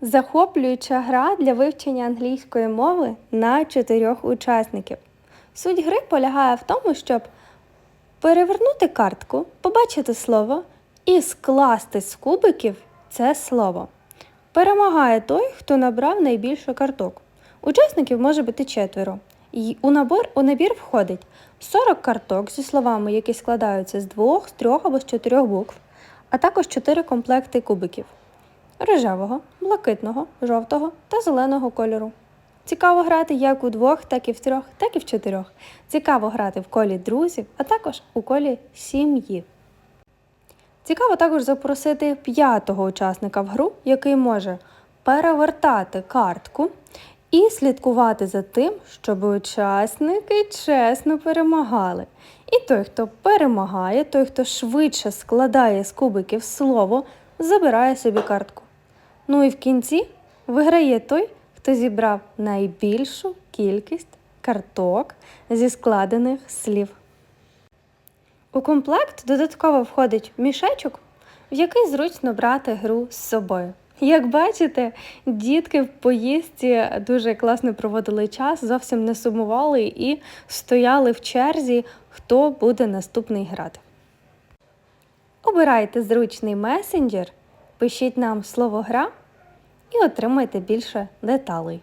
Захоплююча гра для вивчення англійської мови на чотирьох учасників. Суть гри полягає в тому, щоб перевернути картку, побачити слово і скласти з кубиків це слово. Перемагає той, хто набрав найбільше карток. Учасників може бути четверо. І у набор у набір входить 40 карток зі словами, які складаються з двох, з трьох або з чотирьох букв, а також 4 комплекти кубиків рожевого, блакитного, жовтого та зеленого кольору. Цікаво грати як у двох, так і в трьох, так і в чотирьох. Цікаво грати в колі друзів, а також у колі сім'ї. Цікаво також запросити п'ятого учасника в гру, який може перевертати картку і слідкувати за тим, щоб учасники чесно перемагали. І той, хто перемагає, той, хто швидше складає з кубиків слово, забирає собі картку. Ну і в кінці виграє той, хто зібрав найбільшу кількість карток зі складених слів. У комплект додатково входить мішечок, в який зручно брати гру з собою. Як бачите, дітки в поїздці дуже класно проводили час, зовсім не сумували і стояли в черзі, хто буде наступний грати. Обирайте зручний месенджер, пишіть нам слово гра і отримайте більше деталей.